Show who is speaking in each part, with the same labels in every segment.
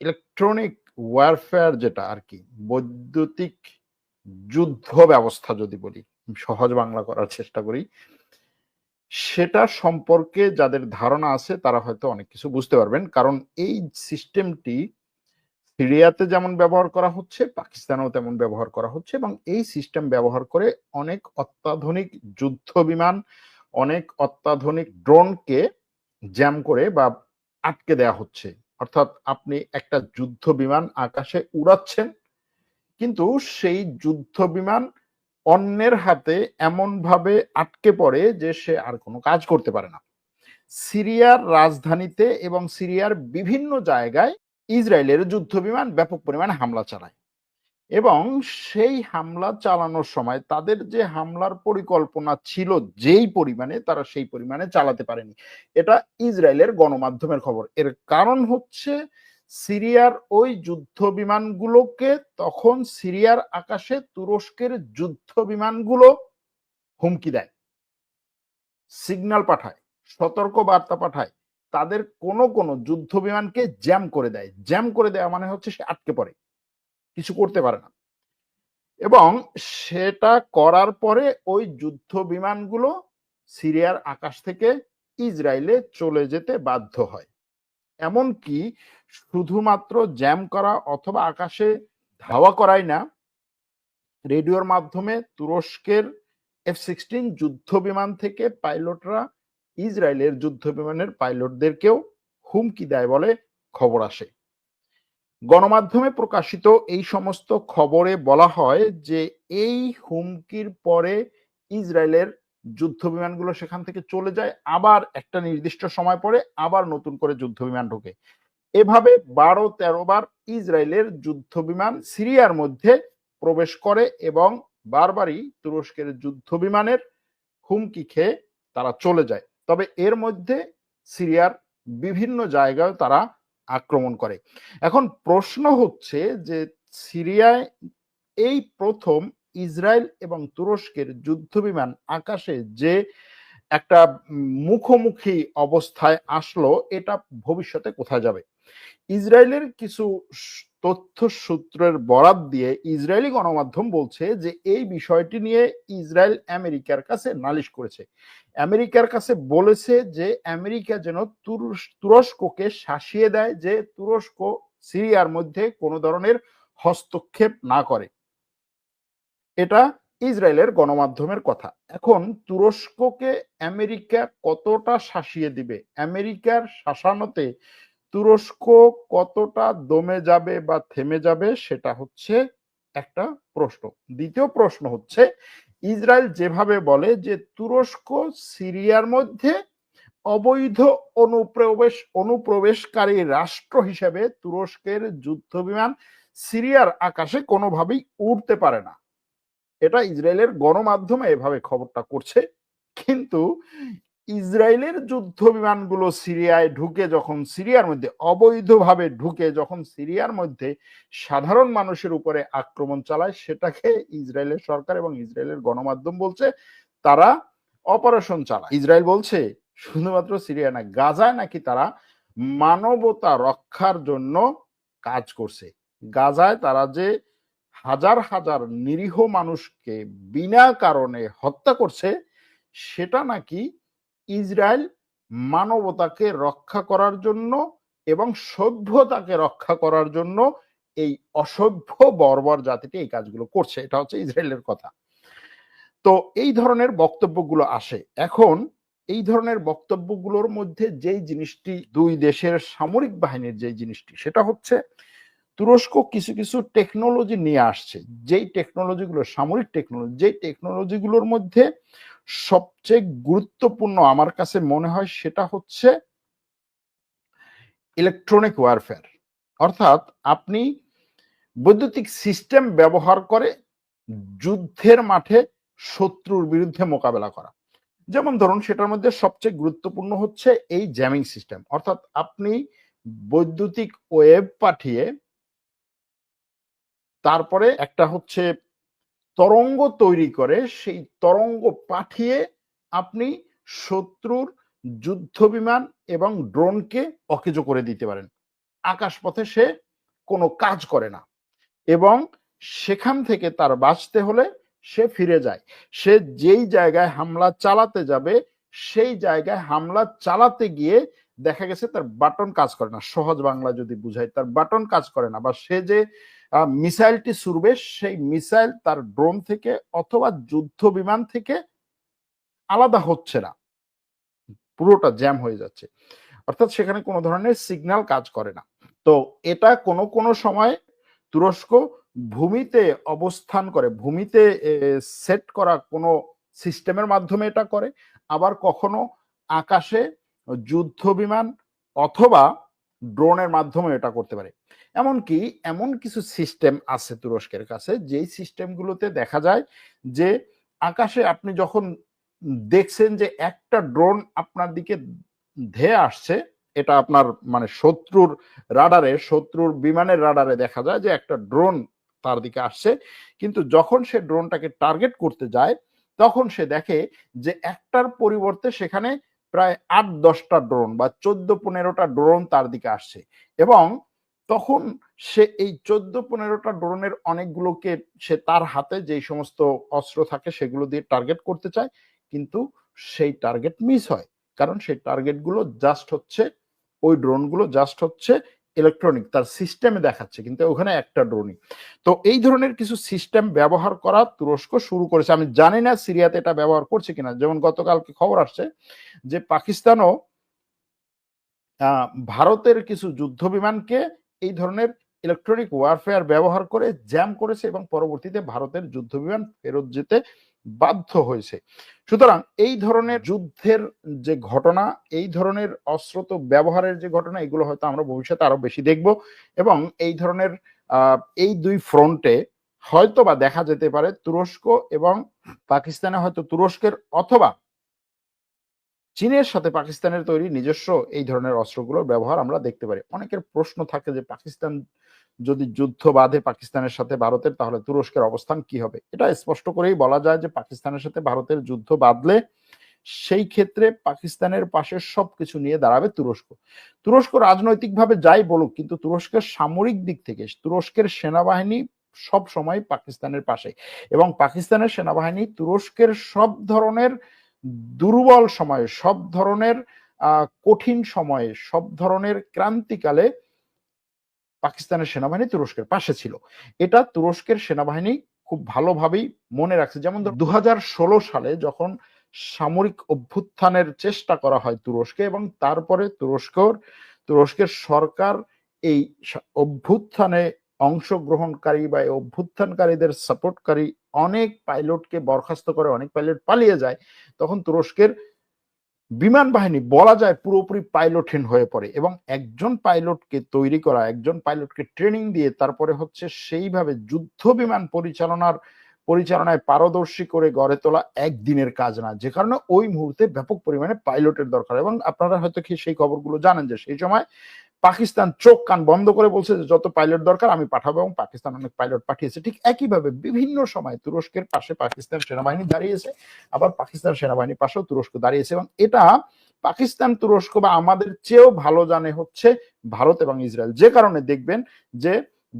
Speaker 1: Electronic warfare যেটা আর কি, বৈদ্যুতিক যুদ্ধ ব্যবস্থা যদি বলি সহজ বাংলা করার চেষ্টা করি, সেটা সম্পর্কে যাদের ধারণা আছে তারা হয়তো অনেক কিছু বুঝতে পারবেন। কারণ এই সিস্টেমটি সিরিয়াতে যেমন ব্যবহার করা হচ্ছে, পাকিস্তানেও তেমন ব্যবহার করা হচ্ছে এবং এই সিস্টেম ব্যবহার করে অনেক অত্যাধুনিক যুদ্ধ বিমান, অনেক অত্যাধুনিক ড্রোনকে জ্যাম করে বা আটকে দেয়া হচ্ছে। অর্থাৎ আপনি একটা যুদ্ধ বিমান আকাশে উড়াচ্ছেন, কিন্তু সেই যুদ্ধ বিমান অন্যের হাতে এমন ভাবে আটকে পড়ে যে সে আর কোনো কাজ করতে পারে না। সিরিয়ার রাজধানীতে এবং সিরিয়ার বিভিন্ন জায়গায় ইসরায়েলের যুদ্ধ বিমান ব্যাপক পরিমাণে হামলা চালায়। এবং সেই হামলা চালানোর সময় তাদের যে হামলার পরিকল্পনা ছিল যেই পরিমাণে, তারা সেই পরিমাণে চালাতে পারেনি। এটা ইসরায়েলের গণমাধ্যমের খবর। এর কারণ হচ্ছে সিরিয়ার ওই যুদ্ধ বিমানগুলোকে তখন সিরিয়ার আকাশে তুরস্কের যুদ্ধ বিমানগুলো হুমকি দেয়। সিগন্যাল পাঠায়, সতর্ক বার্তা পাঠায়, তাদের কোনো কোনো যুদ্ধ বিমানকে জ্যাম করে দেয়। জ্যাম করে দেয়া মানে হচ্ছে সে আটকে পড়ে। কিছু করতে পারে না। এবং সেটা করার পরে ওই যুদ্ধ বিমানগুলো সিরিয়ার আকাশ থেকে ইসরায়েলে চলে যেতে বাধ্য হয়। এমনকি শুধুমাত্র জ্যাম করা অথবা আকাশে ধাওয়া করাই না, রেডিওর মাধ্যমে তুরস্কের এফ সিক্সটিন যুদ্ধ বিমান থেকে পাইলটরা ইসরায়েলের যুদ্ধ বিমানের পাইলটদেরকেও হুমকি দেয় বলে খবর আসে। গণমাধ্যমে প্রকাশিত এই সমস্ত খবরে বলা হয় যে এই হুমকির পরে ইসরায়েলের যুদ্ধ বিমানগুলো সেখান থেকে চলে যায়, আবার একটা নির্দিষ্ট সময় পরে আবার নতুন করে যুদ্ধ বিমান ঢোকে। এভাবে বারো তেরো বার ইসরায়েলের যুদ্ধ বিমান সিরিয়ার মধ্যে প্রবেশ করে এবং বারবারই তুরস্কের যুদ্ধ বিমানের হুমকি খেয়ে তারা চলে যায়। তবে এর মধ্যে সিরিয়ার বিভিন্ন জায়গায় তারা আক্রমণ করে। এখন প্রশ্ন হচ্ছে যে সিরিয়ায় এই প্রথম ইসরায়েল এবং তুরস্কের যুদ্ধ বিমান আকাশে যে একটা মুখোমুখি অবস্থায় আসলো, এটা ভবিষ্যতে কোথায় যাবে? ইসরায়েলের কিছু তথ্য সূত্রের বরাত দিয়ে ইসরায়েলি গণমাধ্যম বলছে যে এই বিষয়টি নিয়ে ইসরায়েল আমেরিকার কাছে নালিশ করেছে। আমেরিকার কাছে বলেছে যে আমেরিকা যেন তুরস্ককে শাসিয়ে দেয়, যে তুরস্ক সিরিয়ার মধ্যে কোনো ধরনের হস্তক্ষেপ না করে। এটা ইসরায়েলের গণমাধ্যমের কথা। এখন তুরস্ককে আমেরিকা কতটা শাসিয়ে দিবে? আমেরিকার শাসানোতে তুরস্ক কতটা দমে যাবে বা থেমে যাবে সেটা হচ্ছে একটা প্রশ্ন। দ্বিতীয় প্রশ্ন হচ্ছে, ইসরায়েল যেভাবে বলে যে তুরস্ক সিরিয়ার মধ্যে অবৈধ অনুপ্রবেশ, অনুপ্রবেশকারী রাষ্ট্র হিসেবে তুরস্কের যুদ্ধ বিমান সিরিয়ার আকাশে কোনোভাবেই উঠতে পারে না। এটা ইসরায়েলের গণমাধ্যমে এভাবে খবরটা করছে। কিন্তু ইসরায়েলের যুদ্ধ বিমানগুলো সিরিয়ায় ঢুকে যখন সিরিয়ার মধ্যে, অবৈধভাবে ঢুকে যখন সিরিয়ার মধ্যে সাধারণ মানুষের উপরে আক্রমণ চালায়, সেটাকে ইসরায়েলের সরকার এবং ইসরায়েলের গণমাধ্যম বলছে, তারা অপারেশন চালায়। ইসরায়েল বলছে, শুধুমাত্র সিরিয়া না, গাজায় নাকি তারা মানবতা রক্ষার জন্য কাজ করছে। গাজায় তারা যে হাজার হাজার নিরীহ মানুষকে বিনা কারণে হত্যা করছে, সেটা নাকি ইসরায়েল মানবতাকে রক্ষা করার জন্য এবং সভ্যতাকে রক্ষা করার জন্য এই অসভ্য বর্বর জাতিটি এই কাজগুলো করছে। এটা হচ্ছে ইসরায়েলের কথা। তো এই ধরনের বক্তব্যগুলো আসে। এখন এই ধরনের বক্তব্যগুলোর মধ্যে যেই জিনিসটি দুই দেশের সামরিক বাহিনীর যে জিনিসটি, সেটা হচ্ছে তুরস্ক কিছু কিছু টেকনোলজি নিয়ে আসছে। যেই টেকনোলজিগুলো সামরিক টেকনোলজি যেই টেকনোলজিগুলোর মধ্যে সবচেয়ে গুরুত্বপূর্ণ আমার কাছে মনে হয় সেটা হচ্ছে ইলেকট্রনিক ওয়ারফেয়ার অর্থাৎ আপনি বৈদ্যুতিক সিস্টেম ব্যবহার করে যুদ্ধের মাঠে শত্রুর বিরুদ্ধে মোকাবেলা করা। যেমন ধরুন, সেটার মধ্যে সবচেয়ে গুরুত্বপূর্ণ হচ্ছে এই জ্যামিং সিস্টেম অর্থাৎ আপনি বৈদ্যুতিক ওয়েব পাঠিয়ে তারপরে একটা হচ্ছে তরঙ্গ তৈরি করে, সেই তরঙ্গ পাঠিয়ে আপনি শত্রুর যুদ্ধ বিমান এবং ড্রোনকে অকেজো করে দিতে পারেন। আকাশপথে সে কোনো কাজ করে না এবং সেখান থেকে তার বাঁচতে হলে সে ফিরে যায়। সে যেই জায়গায় হামলা চালাতে যাবে, সেই জায়গায় হামলা চালাতে গিয়ে দেখা গেছে তার বাটন কাজ করে না। সহজ বাংলা যদি বুঝাই, তার বাটন কাজ করে না। বা সে যে মিসাইলটি ছুড়বে, সেই মিসাইল তার ড্রোন থেকে অথবা যুদ্ধ বিমান থেকে আলাদা হচ্ছে না। পুরোটা জ্যাম হয়ে যাচ্ছে। অর্থাৎ সেখানে কোনো ধরনের সিগন্যাল কাজ করে না। তো এটা কোনো কোনো সময় তুরস্ক ভূমিতে অবস্থান করে, ভূমিতে সেট করা কোনো সিস্টেমের মাধ্যমে এটা করে। আবার কখনো আকাশে যুদ্ধ বিমান অথবা ড্রোনের মাধ্যমে এটা করতে পারে। এমনকি এমন কিছু সিস্টেম আছে তুরস্কের কাছে, যেই সিস্টেমগুলোতে দেখা যায় যে আকাশে আপনি যখন দেখছেন যে একটা ড্রোন আপনার দিকে ধেয়ে আসছে, এটা আপনার মানে শত্রুর রাডারে, শত্রুর বিমানের রাডারে দেখা যায় যে একটা ড্রোন তার দিকে আসছে। কিন্তু যখন সে ড্রোনটাকে টার্গেট করতে যায়, তখন সে দেখে যে একটার পরিবর্তে সেখানে প্রায় আট, দশটা ড্রোন বা চোদ্দ, পনেরোটা ড্রোন তার দিকে আসছে। এবং তখন সে এই চোদ্দ, পনেরোটা ড্রোনের অনেকগুলোকে সে তার হাতে যে সমস্ত অস্ত্র থাকে সেগুলো দিয়ে টার্গেট করতে চায়, কিন্তু সেই টার্গেট মিস হয়। কারণ সেই টার্গেটগুলো জাস্ট হচ্ছে, ওই ড্রোনগুলো জাস্ট হচ্ছে ইলেকট্রনিক তার সিস্টেমে দেখাচ্ছে, কিন্তু ওখানে একটা ড্রোনই তো এই ধরনের কিছু সিস্টেম ব্যবহার করা তুরস্ক শুরু করেছে। আমি জানি না সিরিয়াতে এটা ব্যবহার করছে কিনা। যেমন গতকালকে খবর আসছে যে পাকিস্তানও ভারতের কিছু যুদ্ধ বিমানকে এই ধরনের ইলেকট্রনিক ওয়ারফেয়ার ব্যবহার করে জ্যাম করেছে এবং পরবর্তীতে ভারতের যুদ্ধ বিমান ফেরত যেতে বাধ্য হয়েছে। সুতরাং এই ধরনের যুদ্ধের যে ঘটনা, এই ধরনের অস্ত্র তো ব্যবহারের যে ঘটনা, এগুলো হয়তো আমরা ভবিষ্যতে আরও বেশি দেখব এবং এই ধরনের এই দুই ফ্রন্টে হয়তো বা দেখা যেতে পারে তুরস্ক এবং পাকিস্তানে হয়তো তুরস্কের অথবা চীনের সাথে পাকিস্তানের তৈরি নিজস্ব এই ধরনের অস্ত্রগুলোর ব্যবহার আমরা দেখতে পারি। অনেকের প্রশ্ন থাকে যে পাকিস্তান যদি যুদ্ধ বাঁধে পাকিস্তানের সাথে ভারতের, তাহলে তুরস্কের অবস্থান কি হবে? এটা স্পষ্ট করেই বলা যায় যে পাকিস্তানের সাথে ভারতের যুদ্ধ বাঁধলে সেই ক্ষেত্রে পাকিস্তানের পাশে সবকিছু নিয়ে দাঁড়াবে তুরস্ক। তুরস্ক রাজনৈতিকভাবে যাই বলুক, কিন্তু তুরস্কের সামরিক দিক থেকে তুরস্কের সেনাবাহিনী সব সময় পাকিস্তানের পাশে এবং পাকিস্তানের সেনাবাহিনী তুরস্কের সব ধরনের দুর্বল সময়ে, সব ধরনের কঠিন সময়ে, সব ধরনের ক্রান্তিকালে পাকিস্তানের সেনাবাহিনী তুরস্কের পাশে ছিল। এটা তুরস্কের সেনাবাহিনী খুব ভালোভাবেই মনে রাখছে। যেমন দুহাজার ষোলো সালে যখন সামরিক অভ্যুত্থানের চেষ্টা করা হয় তুরস্কে এবং তারপরে তুরস্কর, তুরস্কের সরকার এই অভ্যুত্থানে অংশগ্রহণকারী বা অভ্যুত্থানকারীদের সাপোর্টকারী অনেক পাইলটকে বরখাস্ত করে, অনেক পাইলট পালিয়ে যায়। তখন তুরস্কের বিমান বাহিনী বলা যায় পুরোপুরি পাইলটহীন হয়ে পড়ে এবং একজন পাইলটকে তৈরি করা, একজন পাইলটকে ট্রেনিং দিয়ে তারপরে হচ্ছে সেইভাবে যুদ্ধ বিমান পরিচালনার পরিচালনায় পারদর্শী করে গড়ে তোলা একদিনের কাজ না। যে কারণে ওই মুহূর্তে ব্যাপক পরিমাণে পাইলটের দরকার এবং আপনারা হয়তো কি সেই খবরগুলো জানেন যে সেই সময় পাকিস্তান চোখ কান বন্ধ করে বলছে যে যত পাইলট দরকার আমি পাঠাবো এবং পাকিস্তান অনেক পাইলট পাঠিয়েছে। ঠিক একইভাবে বিভিন্ন সময় তুরস্কের পাশে পাকিস্তান সেনাবাহিনী দাঁড়িয়েছে, আবার পাকিস্তান সেনাবাহিনীর পাশেও তুরস্ক দাঁড়িয়েছে এবং এটা পাকিস্তান তুরস্ক বা আমাদের চেয়েও ভালো জানে হচ্ছে ভারত এবং ইসরায়েল। যে কারণে দেখবেন যে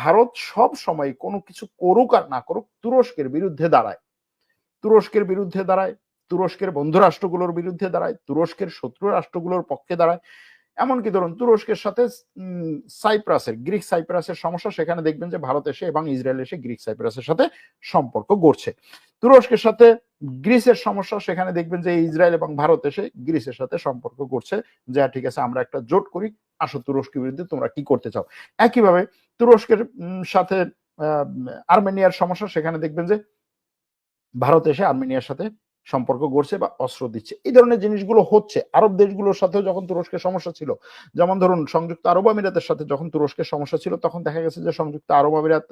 Speaker 1: ভারত সব সময় কোনো কিছু করুক আর না করুক তুরস্কের বিরুদ্ধে দাঁড়ায়। তুরস্কের বিরুদ্ধে দাঁড়ায়, তুরস্কের বন্ধু রাষ্ট্রগুলোর বিরুদ্ধে দাঁড়ায়, তুরস্কের শত্রু রাষ্ট্রগুলোর পক্ষে দাঁড়ায়। এমনকি ধরুন তুরস্কের সাথে সাইপ্রাসের, গ্রিক সাইপ্রাসের সমস্যা, সেখানে দেখবেন যে ভারত এসে এবং ইসরায়েল এসে গ্রিক সাইপ্রাসের সাথে সম্পর্ক গড়ছে। তুরস্কের সাথে গ্রিসের সমস্যা, সেখানে দেখবেন যে ইসরায়েল এবং ভারত এসে গ্রিসের সাথে সম্পর্ক করছে যা ঠিক আছে, আমরা একটা জোট করি, আসো তুরস্কের বিরুদ্ধে, তোমরা কি করতে চাও? একইভাবে তুরস্কের সাথে আর্মেনিয়ার সমস্যা, সেখানে দেখবেন যে ভারত এসে আর্মেনিয়ার সাথে সম্পর্ক গড়ছে বা অস্ত্র দিচ্ছে। এই ধরনের জিনিসগুলো হচ্ছে। আরব দেশগুলোর সাথেও যখন তুরস্কের সমস্যা ছিল, যেমন ধরুন সংযুক্ত আরব আমিরাতের সাথে যখন তুরস্কের সমস্যা ছিল, তখন দেখা গেছে যে সংযুক্ত আরব আমিরাত,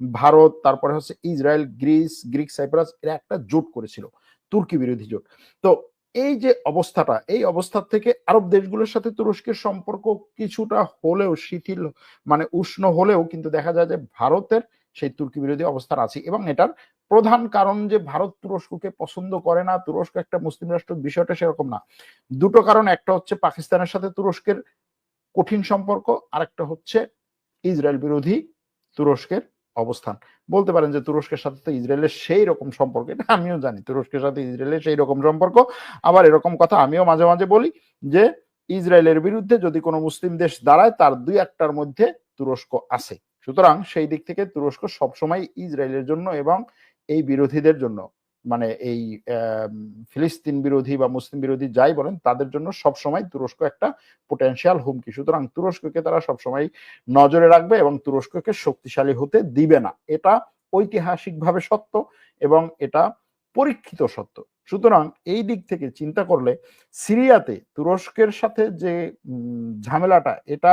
Speaker 1: ভারত, তারপরে হচ্ছে ইসরায়েল, গ্রিস, গ্রিক সাইপ্রাস, এরা একটা জোট করেছিল, তুর্কি বিরোধী জোট। তো এই যে অবস্থাটা, এই অবস্থা থেকে আরব দেশগুলোর সাথে তুরস্কের সম্পর্ক কিছুটা হলেও শিথিল মানে উষ্ণ হলেও কিন্তু দেখা যায় যে ভারতের সেই তুর্কি বিরোধী অবস্থান আছে এবং এটার প্রধান কারণ যে ভারত তুরস্ককে পছন্দ করে না, তুরস্ক একটা মুসলিম রাষ্ট্র, বিষয়টা সেরকম না। দুটো কারণ, একটা হচ্ছে পাকিস্তানের সাথে তুরস্কের কঠিন সম্পর্ক আর একটা হচ্ছে ইসরায়েল বিরোধী তুরস্কের অবস্থান। বলতে পারেন যে তুরস্কের সাথে তো ইসরায়েলের সেই রকম সম্পর্ক, এটা আমিও জানি, তুরস্কের সাথে ইসরায়েলের সেই রকম সম্পর্ক। আবার এরকম কথা আমিও মাঝে মাঝে বলি যে ইসরায়েলের বিরুদ্ধে যদি কোনো মুসলিম দেশ দাঁড়ায়, তার দুই একটার মধ্যে তুরস্ক আছে। সুতরাং সেই দিক থেকে তুরস্ক সবসময় ইসরায়েলের জন্য এবং এই বিরোধীদের জন্য মানে এই ফিলিস্তিন বিরোধী বা মুসলিম বিরোধী যাই বলেন, তাদের জন্য সবসময় তুরস্ক একটা পোটেনশিয়াল হুমকি। সুতরাং তুরস্ককে তারা সবসময় নজরে রাখবে এবং তুরস্ককে শক্তিশালী হতে দিবে না। এটা ঐতিহাসিকভাবে সত্য এবং এটা পরীক্ষিত সত্য। সুতরাং এই দিক থেকে চিন্তা করলে সিরিয়াতে তুরস্কের সাথে যে ঝামেলাটা, এটা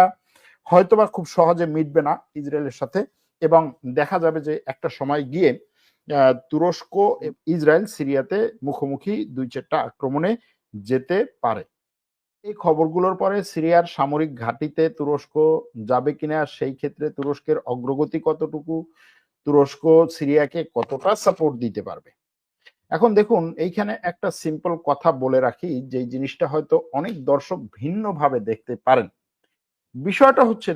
Speaker 1: হয়তোবা খুব সহজে মিটবে না ইসরায়েলের সাথে এবং দেখা যাবে যে একটা সময় গিয়ে তুরস্ক, ইসরায়েল, সিরিয়াতে মুখোমুখি দুই চারটা আক্রমণে যেতে পারে। এই খবরগুলোর পরে সিরিয়ার সামরিক ঘাঁটিতে তুরস্ক যাবে কিনা, সেই ক্ষেত্রে তুরস্কের অগ্রগতি কতটুকু, তুরস্ক সিরিয়াকে কতটা সাপোর্ট দিতে পারবে? এখন দেখুন, এইখানে একটা সিম্পল কথা বলে রাখি যে জিনিসটা হয়তো অনেক দর্শক ভিন্নভাবে দেখতে পারেন। বিষয়টা হচ্ছে